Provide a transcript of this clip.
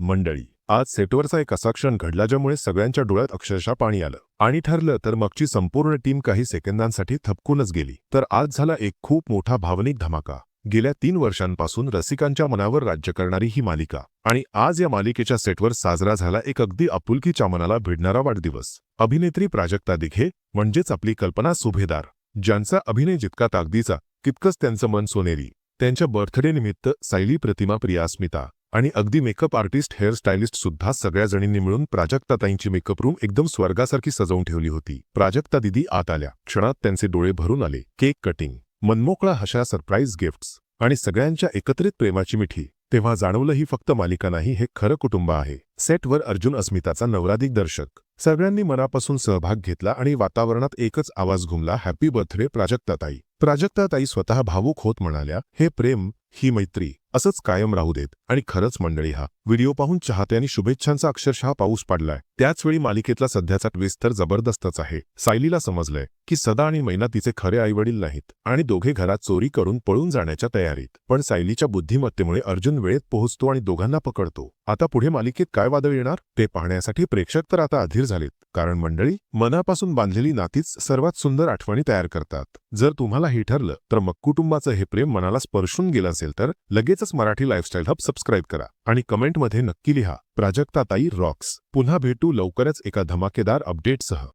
मंडळी आज सेटवरचा एक असा क्षण घडला ज्यामुळे सगळ्यांच्या डोळ्यात अक्षरशः पाणी आलं. आणि ठरलं तर मगची संपूर्ण टीम काही सेकंदांसाठी थपकूनच गेली. तर आज झाला एक खूप मोठा भावनिक धमाका. गेल्या तीन वर्षांपासून रसिकांच्या मनावर राज्य करणारी ही मालिका. आणि आज या मालिकेच्या सेटवर साजरा झाला एक अगदी आपुलकीच्या मनाला भिडणारा वाढदिवस. अभिनेत्री प्राजक्ता दिघे म्हणजेच आपली कल्पना सुभेदार. ज्यांचा अभिनय जितका ताकदीचा तितकंच त्यांचं मन सोनेरी. त्यांच्या बर्थडे निमित्त सायली प्रतिमा प्रियास्मिता आणि अगदी मेकअप आर्टिस्ट हेअर स्टायलिस्ट सुद्धा सगळ्या जणींनी मिळून प्राजक्ताताईंची मेकअप रूम एकदम स्वर्गासारखी सजवून ठेवली होती. प्राजक्ता दिदी आत आल्या. क्षणात त्यांचे डोळे भरून आले. केक कटिंग मनमोकळा हशा सरप्राईज गिफ्ट्स आणि सगळ्यांच्या एकत्रित प्रेमाची मिठी. तेव्हा जाणवलं ही फक्त मालिका नाही हे खरं कुटुंब आहे. सेटवर अर्जुन अस्मिताचा नवराधिक दर्शक. सगळ्यांनी मनापासून सहभाग घेतला आणि वातावरणात एकच आवाज घुमला हॅपी बर्थडे प्राजक्ताताई प्राजक्ताताई स्वतः भावूक होत म्हणाल्या हे प्रेम ही मैत्री असंच कायम राहू देत. आणि खरंच मंडळी हा व्हिडिओ पाहून चाहत्यांनी शुभेच्छांचा अक्षरशः पाऊस पाडलाय. त्याचवेळी मालिकेतला सध्याचा ट्विस्ट तर जबरदस्तच आहे. सायलीला समजलंय की सदा आणि मैना तिचे खरे आईवडील नाहीत आणि दोघे घरात चोरी करून पळून जाण्याच्या तयारीत. पण सायलीच्या बुद्धिमत्तेमुळे अर्जुन वेळेत पोहोचतो आणि दोघांना पकडतो. आता पुढे मालिकेत काय वादळ येणार ते पाहण्यासाठी प्रेक्षक तर आता अधीर झालेत. कारण मंडळी मनापासून बांधलेली नातीच सर्वात सुंदर आठवणी तयार करतात. जर तुम्हाला हे ठरलं तर मग कुटुंबाचं हे प्रेम मनाला स्पर्शून गेलं असेल तर लगेचच मराठी लाईफस्टाईल हब सबस्क्राईब करा आणि कमेंटमध्ये नक्की लिहा. प्राजक्ताताई रॉक्स पुन्हा भेटू लवकरच एका धमाकेदार अपडेटसह